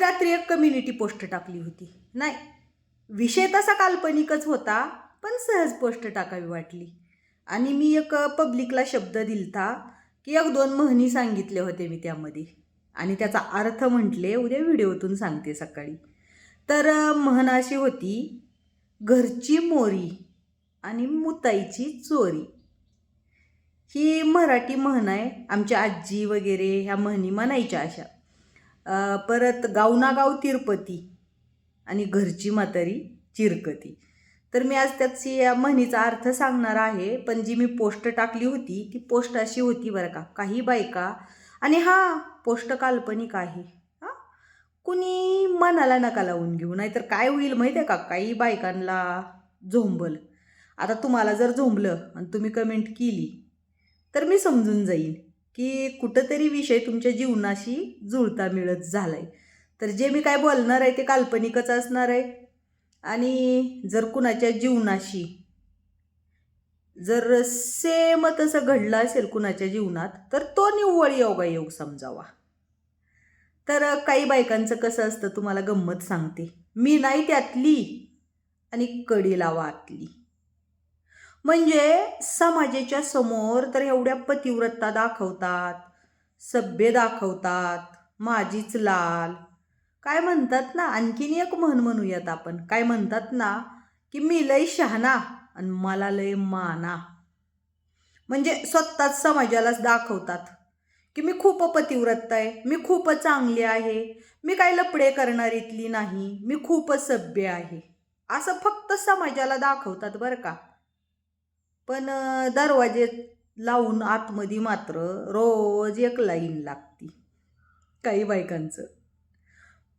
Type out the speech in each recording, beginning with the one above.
रात्री एक community post टाकली होती. नाही विषय तसा काल्पनिकच होता पण सहज पोस्ट टाकावी वाटली. आणि मी एक पब्लिकला शब्द दिलता की एक दोन म्हणी सांगितले होते मी त्यामध्ये. आणि त्याचा अर्थ म्हटले उद्या व्हिडिओतून सांगते सकाळी. तर म्हण अशी होती घरची मोरी आणि मुताईची चोरी. ही मराठी म्हण आहे आमची आजी वगैरे ह्या म्हणी म्हणायच्या अशा. परत गावनागाव तिरुपती आणि घरची म्हातारी चिरकती. तर मी आज त्याची या म्हणीचा अर्थ सांगणार आहे पण जी मी पोस्ट टाकली होती ती पोस्ट अशी होती बरं का काही बायका आणि हां पोस्ट काल्पनिक आहे. हां? कुणी मनाला नका लावून घेऊ नाहीतर काय होईल माहीत आहे का? काही बायकांना झोंबल. आता तुम्हाला जर झोंबलं आणि तुम्ही कमेंट केली तर मी समजून जाईन. की कुठंतरी विषय तुमच्या जीवनाशी जुळता मिळत झाला आहे तर जे मी काय बोलणार आहे ते काल्पनिकच असणार आहे. आणि जर कुणाच्या जीवनाशी जर सेम तसं घडलं असेल कुणाच्या जीवनात तर तो निव्वळ योगायोग समजावा. तर काही बायकांचं कसं असतं तुम्हाला गंमत सांगते. मी नाही त्यातली आणि कडी लावा आतली. म्हणजे समाजाच्या समोर तर एवढ्या पतिव्रता दाखवतात सभ्य दाखवतात माझीच लाल. काय म्हणतात ना आणखीन एक म्हण म्हणूयात आपण. काय म्हणतात ना की मी लय शहाणा आणि मला लय माना. म्हणजे स्वतःच समाजालाच दाखवतात की मी खूप पतिव्रत आहे मी खूप चांगली आहे मी काय लपडे करणार इथली नाही मी खूप सभ्य आहे. असं फक्त समाजाला दाखवतात बरं का. पण दरवाजे लावून आतमध्ये मात्र रोज एक लाईन लागती. काही बायकांचं.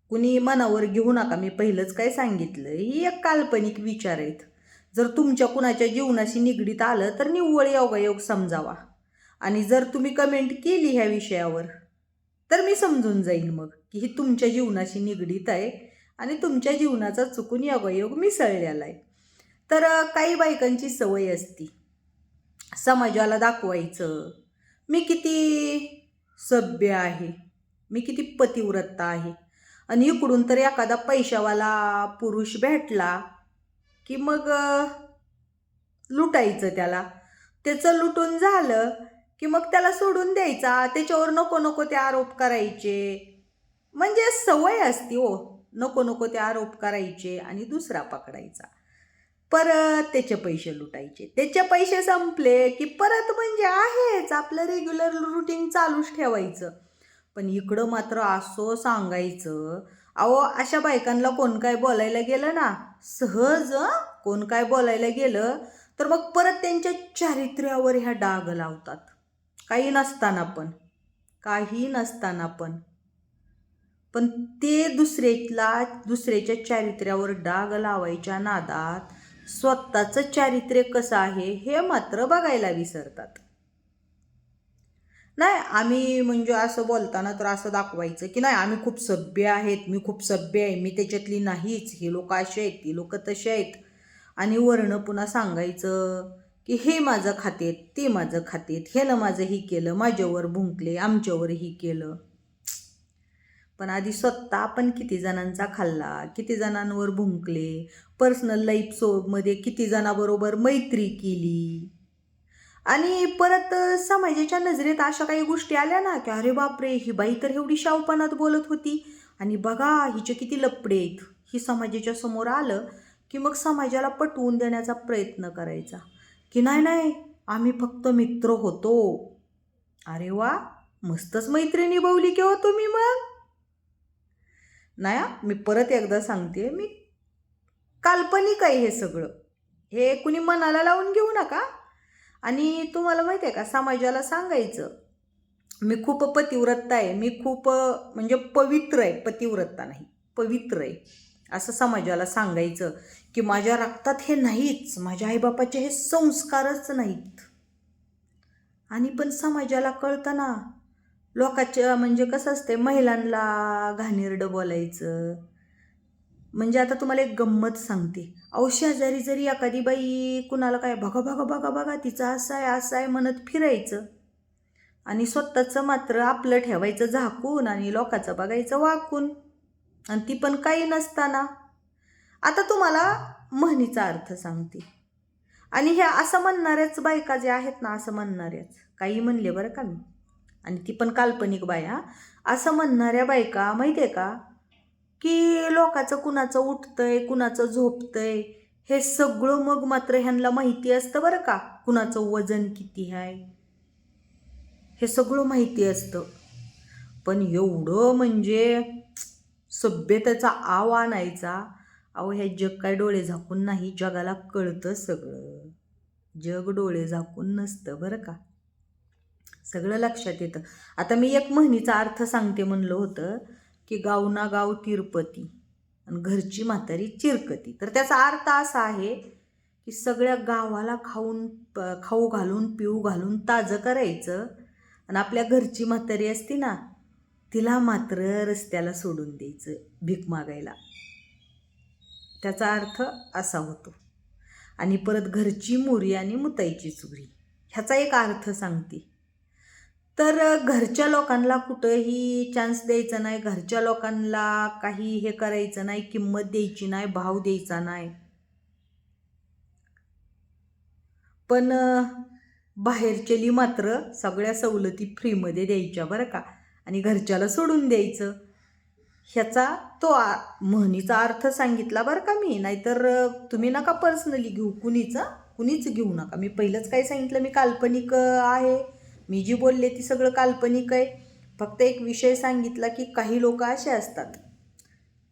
कुणी मनावर घेऊ नका मी पहिलंच काय सांगितलं ही एक काल्पनिक विचार आहेत. जर तुमच्या कुणाच्या जीवनाशी निगडीत आलं तर निव्वळ योगायोग समजावा. आणि जर तुम्ही कमेंट केली ह्या विषयावर तर मी समजून जाईन मग की ही तुमच्या जीवनाशी निगडीत आहे आणि तुमच्या जीवनाचा चुकून योगायोग मिसळलेला आहे. तर काही बायकांची सवय असती. समाजाला दाखवायचं. मी किती सभ्य आहे. मी किती पतिव्रता आहे. आणि इकडून तर एखादा पैशावाला पुरुष भेटला की मग लुटायचं त्याला. त्याचं लुटून झालं की मग त्याला सोडून द्यायचा. त्याच्यावर नको नको ते आरोप करायचे. म्हणजे सवय असती हो. नको नको ते आरोप करायचे आणि दुसरा पकडायचा. परत त्याचे पैसे लुटायचे. त्याचे पैसे संपले की परत म्हणजे आहेच आपलं रेग्युलर रुटीन चालूच ठेवायचं. पण इकडं मात्र असं सांगायचं अहो अशा बायकांना कोण काय बोलायला गेलं ना? सहज कोण काय बोलायला गेलं तर मग परत त्यांच्या चारित्र्यावर ह्या डाग लावतात. काही नसताना पण. काही नसताना पण. पण ते दुसऱ्याला दुसऱ्याच्या चारित्र्यावर डाग लावायच्या नादात स्वतःचं चारित्र्य कसं आहे हे मात्र बघायला विसरतात. नाही आम्ही म्हणजे असं बोलताना तर असं दाखवायचं की नाही आम्ही खूप सभ्य आहेत मी खूप सभ्य आहे मी त्याच्यातली नाहीच हे लोक असे आहेत ती लोक तसे आहेत. आणि वर्ण पुन्हा सांगायचं की हे माझं खातेत ते माझं खातेत ह्यानं माझं ही केलं माझ्यावर भुंकले आमच्यावर ही केलं. पण आधी स्वतः आपण किती जणांचा खाल्ला किती जणांवर भुंकले पर्सनल लाईफ सोबमध्ये किती जणाबरोबर मैत्री केली? आणि परत समाजाच्या नजरेत अशा काही गोष्टी आल्या ना की अरे बापरे ही बाई तर एवढी शावपानात बोलत होती. आणि बघा हिचे किती लपडे आहेत. ही समाजाच्या समोर आलं की मग समाजाला पटवून देण्याचा प्रयत्न करायचा. की नाही नाही आम्ही फक्त मित्र होतो. अरे वा मस्तच मैत्री निभवली किंवा तुम्ही मग? नाही हा, मी परत एकदा सांगते मी काल्पनिक आहे हे सगळं. हे कुणी मनाला लावून घेऊ नका. आणि तुम्हाला माहिती आहे का समाजाला सांगायचं मी खूप पतिव्रता आहे मी खूप म्हणजे पवित्र आहे पतिव्रता नाही पवित्र आहे. असं समाजाला सांगायचं की माझ्या रक्तात हे नाहीच माझ्या आईबापाचे हे संस्कारच नाहीत. आणि पण समाजाला कळतं ना लोकांच्या म्हणजे कसं असते महिलांना घाणेरडं बोलायचं. म्हणजे आता तुम्हाला एक गंमत सांगते. अहो शेजारी जरी एखादी बाई कुणाला काय बघा बघा बघा बघा तिचं असं आहे असं आहे म्हणत फिरायचं. आणि स्वतःचं मात्र आपलं ठेवायचं झाकून आणि लोकांचं बघायचं वाकून. आणि ती पण काही नसताना. आता तुम्हाला म्हणीचा अर्थ सांगते. आणि ह्या असं म्हणणाऱ्याच बायका जे आहेत ना असं म्हणणाऱ्याच. काही म्हणले बरं का मी? आणि ती पण काल्पनिक बाया. असं म्हणणाऱ्या बायका माहिती आहे का? की लोकाचं कुणाचं उठतंय कुणाचं झोपतंय हे सगळं मग मात्र ह्यांना माहिती असतं बरं का कुणाचं वजन किती आहे हे सगळं माहिती असतं. पण एवढं म्हणजे सभ्यतेचा आव आणायचा अहो हे जग काय डोळे झाकून नाही जगाला कळतं सगळं. जग डोळे झाकून नसतं बरं का. सगळं लक्षात येतं. आता मी एक म्हणीचा अर्थ सांगते म्हणलं होतं की गाव ना गाव तिरुपती आणि घरची म्हातारी चिरकती. तर त्याचा अर्थ असा आहे की सगळ्या गावाला खाऊन प- खाऊ घालून पिऊ घालून ताजं करायचं आणि आपल्या घरची म्हातारी असती ना तिला मात्र रस्त्याला सोडून द्यायचं भीक मागायला. त्याचा अर्थ असा होतो. आणि परत घरची मोरी आणि मुताईची चुरी ह्याचा एक अर्थ सांगते. तर घरच्या लोकांना कुठंही चान्स द्यायचा नाही. घरच्या लोकांना काही हे करायचं नाही किंमत द्यायची नाही भाव द्यायचा नाही. पण बाहेरचेली बाहेरच्याली मात्र सगळ्या सवलती फ्रीमध्ये द्यायच्या बरं का आणि घरच्याला सोडून द्यायचं. ह्याचा तो आ म्हणीचा अर्थ सांगितला बरं का मी. नाहीतर तुम्ही नका पर्सनली घेऊ. कुणीचा? कुणीच घेऊ नका. मी पहिलंच काय सांगितलं? मी काल्पनिक आहे. मी जी बोलले ती सगळं काल्पनिक आहे. फक्त एक विषय सांगितला की काही लोक असे असतात.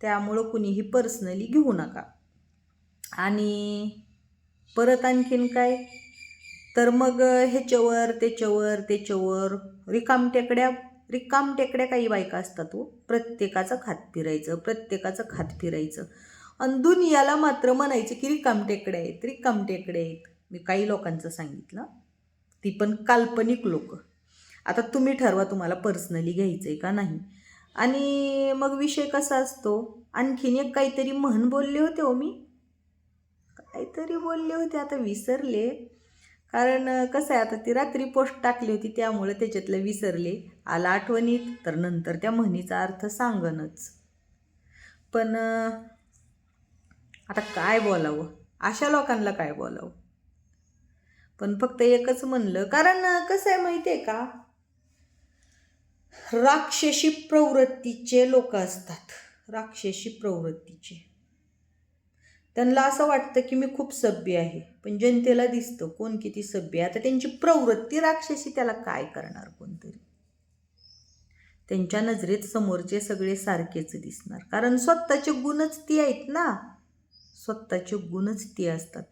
त्यामुळं कुणीही पर्सनली घेऊ नका. आणि परत आणखीन काय? तर मग ह्याच्यावर त्याच्यावर त्याच्यावर रिकाम टेकड्या रिकाम टेकड्या काही बायका असतात हो. प्रत्येकाचं खात फिरायचं प्रत्येकाचं खात फिरायचं. आणि दुनियाला मात्र म्हणायचं की रिकाम टेकड्या आहेत रिकाम टेकड्या आहेत. मी काही लोकांचं सांगितलं. ती पण काल्पनिक लोक. आता तुम्ही ठरवा तुम्हाला पर्सनली घ्यायचं आहे का नाही. आणि मग विषय कसा असतो? आणखीन एक काहीतरी म्हण बोलले होते हो मी. काहीतरी बोलले होते आता विसरले. कारण कसं आहे आता ती रात्री पोस्ट टाकली होती त्यामुळे त्याच्यातलं विसरले. आला आठवणीत तर नंतर त्या म्हणीचा अर्थ सांगनच पण आता काय बोलावं? अशा लोकांना काय बोलावं? पण फक्त एकच म्हणलं. कारण कसं आहे माहिती आहे का? राक्षसी प्रवृत्तीचे लोक असतात. राक्षसी प्रवृत्तीचे. त्यांना असं वाटतं की मी खूप सभ्य आहे. पण जनतेला दिसतं कोण किती सभ्य आहे. आता त्यांची प्रवृत्ती राक्षसी त्याला काय करणार कोणतरी? त्यांच्या नजरेत समोरचे सगळे सारखेच दिसणार. कारण स्वतःचे गुणच ती आहेत ना. स्वतःचे गुणच ती असतात.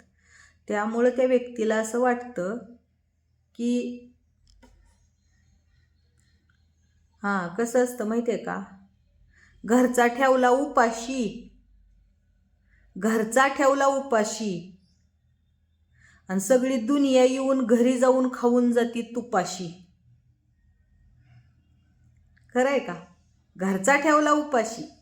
त्यामुळं त्या व्यक्तीला असं वाटतं की हां कसं असतं माहिती आहे का? घरचा ठेवला उपाशी. घरचा ठेवला उपाशी. आणि सगळी दुनिया येऊन घरी जाऊन खाऊन जाती तुपाशी. खरं आहे का? घरचा ठेवला उपाशी.